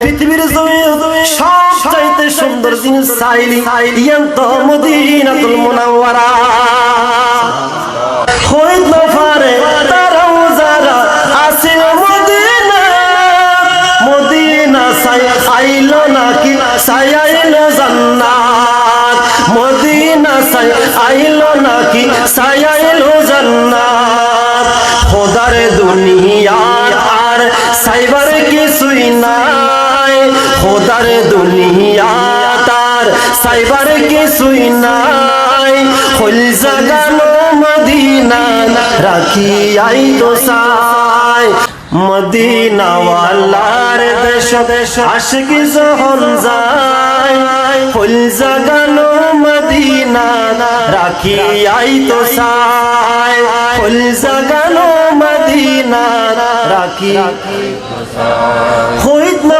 পৃথিবীর সব সুন্দর জিনিস চাইলি ইয়ান তো মদিনাতুল মুনাওয়ারা। হইত না পারে তারাও যারা আছে মদিনা। মদিনা সাই আইলো নাকি? সাই আইলো জান্নাত। মদিনা সাই আইলো নাকি? সাই আইলো জান্নাত। দুনিয়ার খোদার দুনিয়া তার সাইবার কিছুই নাই। হল জাগানো মদিনা রাখি আই তো সাই মদিনাওয়ালার দেশ দেশ আশকি যখন যায়। ফুল জাগানো মদিনা রাখি আই তো সাই ফুল জাগানো মদিনা রাখি হইত না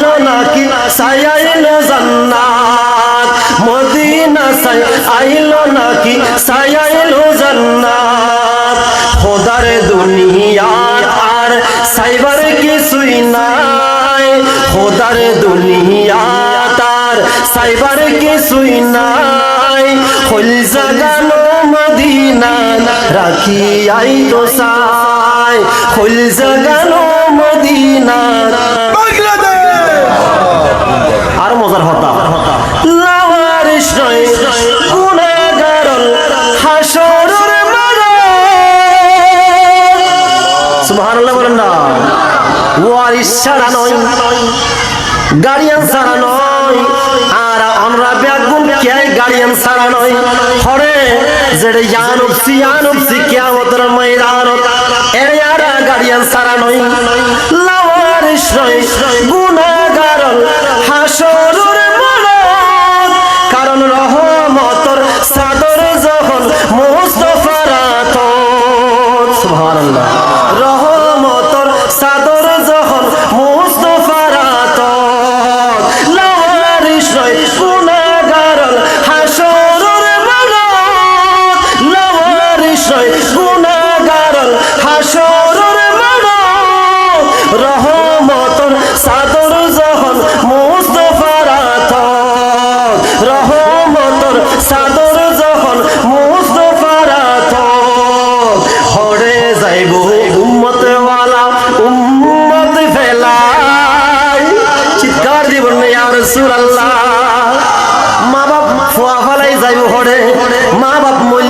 আইলো নাকি সাই জান্নাত। মদিনা সাই আইলো নাকি? জান্নাত। খোদার দুনিয়ার আর সাইবার কিছুই নাই। খোদার দুনিয়া তার সাইবার কিছুই নাই। জাগানো মদিনা রাখি আই তো সাই। হল জাগানো মদিনা ওয়ারিস ছাড়া নয়। গাড়িয়ান ছাড়া নয়। আর আমরা ব্যাগুন কে গাড়িয়ান ছাড়া নয়। হরে যেটা ইয়ানুব সিয়ানুব সিকিয়ামতের ময়দানত এর ইয়ারা গুনাহগারল লাওয়ারিস নয় গুনাহগারল রহমতর সাদর যখন মুস্তফার আতর রহমতর সাদর যখন মুস্তফার আতর হরে যাইব উম্মত ওয়ালা মা বাপ ফোয়া ফলাই যাইব মা বাপ মূল্য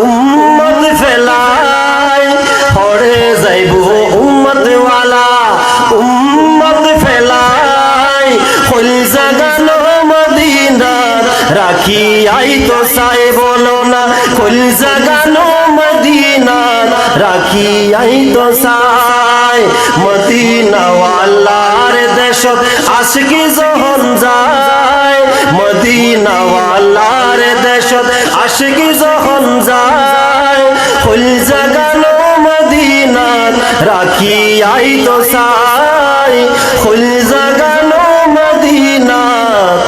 উম্মত ফেলাই। হরে যাইব উম্মত ওয়ালা, উম্মত ফেলাই। হল জাগানো মদিনা রাখি আই তো সাই বলো না। হল জাগানো মদিনা রাখি আই তো সাই মদিনা ওয়ালার দেশত আশকি যখন যায়। মদিনাওয়ালার দেশত আশিকি যখন যায়, ফুল জাগানো মদিনাত রাখি আই তো সাই ফুল জাগানো মদিনাত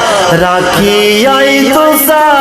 রাখি আই তো সাই